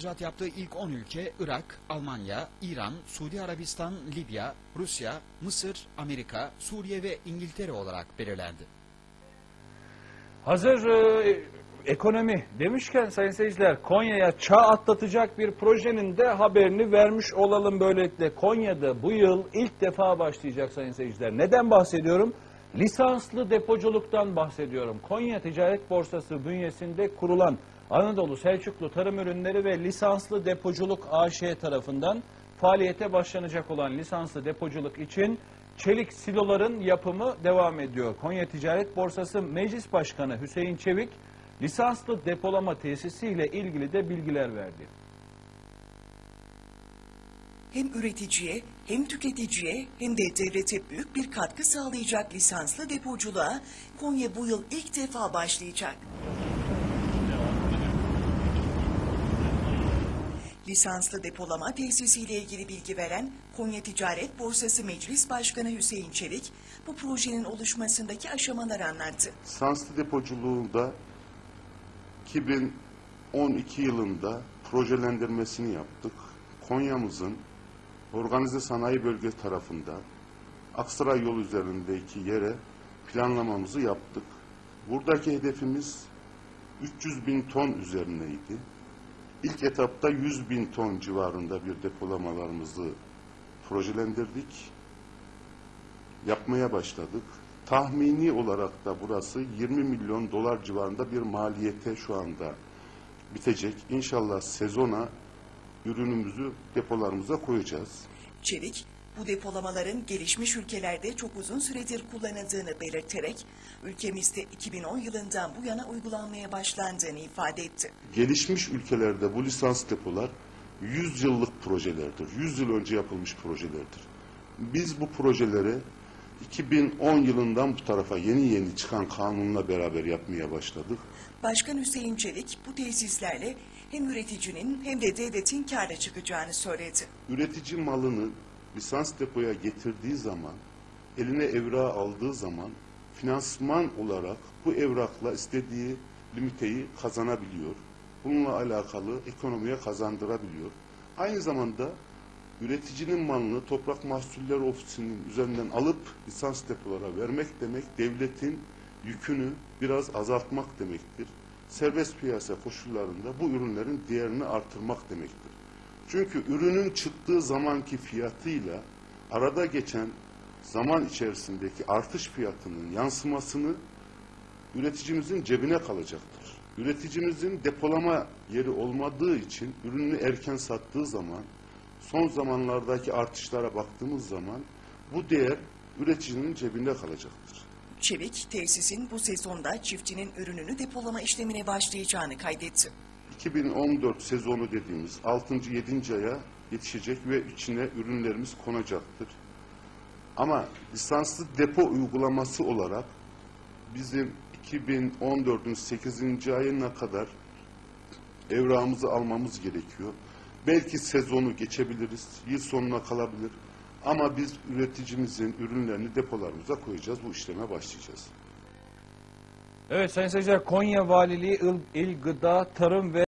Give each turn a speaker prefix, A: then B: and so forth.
A: ihracat yaptığı ilk 10 ülke Irak, Almanya, İran, Suudi Arabistan, Libya, Rusya, Mısır, Amerika, Suriye ve İngiltere olarak belirlendi.
B: Hazır e, ekonomi demişken sayın seyirciler Konya'ya çağ atlatacak bir projenin de haberini vermiş olalım böylelikle. Konya'da bu yıl ilk defa başlayacak sayın seyirciler. Neden bahsediyorum? Lisanslı depoculuktan bahsediyorum. Konya Ticaret Borsası bünyesinde kurulan Anadolu Selçuklu Tarım Ürünleri ve Lisanslı Depoculuk AŞ tarafından faaliyete başlanacak olan lisanslı depoculuk için çelik siloların yapımı devam ediyor. Konya Ticaret Borsası Meclis Başkanı Hüseyin Çevik lisanslı depolama tesisiyle ilgili de bilgiler verdi.
C: hem üreticiye hem tüketiciye hem de devlete büyük bir katkı sağlayacak lisanslı depoculuğa Konya bu yıl ilk defa başlayacak. Lisanslı depolama tesisiyle ilgili bilgi veren Konya Ticaret Borsası Meclis Başkanı Hüseyin Çelik, bu projenin oluşmasındaki aşamaları anlattı.
D: Sanslı depoculuğunda 2012 yılında projelendirmesini yaptık. Konya'mızın organize sanayi bölge tarafında Aksaray yol üzerindeki yere planlamamızı yaptık. Buradaki hedefimiz 300 bin ton üzerineydi. İlk etapta 100 bin ton civarında bir depolamalarımızı projelendirdik yapmaya başladık. Tahmini olarak da burası 20 milyon dolar civarında bir maliyete şu anda bitecek. İnşallah sezona ürünümüzü depolarımıza koyacağız.
C: Çevik, bu depolamaların gelişmiş ülkelerde çok uzun süredir kullanıldığını belirterek, ülkemizde 2010 yılından bu yana uygulanmaya başlandığını ifade etti.
D: Gelişmiş ülkelerde bu lisans depolar 100 yıllık projelerdir. 100 yıl önce yapılmış projelerdir. Biz bu projeleri 2010 yılından bu tarafa yeni yeni çıkan kanunla beraber yapmaya başladık.
C: Başkan Hüseyin Çelik bu tesislerle hem üreticinin hem de devletin kâra çıkacağını söyledi.
D: üretici malını lisans depoya getirdiği zaman, eline evrağı aldığı zaman finansman olarak bu evrakla istediği limiteyi kazanabiliyor. Bununla alakalı ekonomiye kazandırabiliyor. Aynı zamanda üreticinin malını Toprak Mahsulleri Ofisi'nin üzerinden alıp lisans depolara vermek demek devletin yükünü biraz azaltmak demektir. Serbest piyasa koşullarında bu ürünlerin değerini artırmak demektir. Çünkü ürünün çıktığı zamanki fiyatıyla arada geçen zaman içerisindeki artış fiyatının yansımasını üreticimizin cebine kalacaktır. Üreticimizin depolama yeri olmadığı için ürünü erken sattığı zaman son zamanlardaki artışlara baktığımız zaman bu değer üreticinin cebinde kalacaktır.
C: Çevik, tesisin bu sezonda çiftçinin ürününü depolama işlemine başlayacağını kaydetti.
D: 2014 sezonu dediğimiz 6. 7. aya yetişecek ve içine ürünlerimiz konacaktır. Ama lisanslı depo uygulaması olarak bizim 2014'ün 8. ayına kadar evrağımızı almamız gerekiyor. Belki sezonu geçebiliriz, yıl sonuna kalabilir. Ama biz üreticimizin ürünlerini depolarımıza koyacağız, bu işleme başlayacağız.
B: Evet sayın seyirciler Konya Valiliği İl, İl Gıda Tarım ve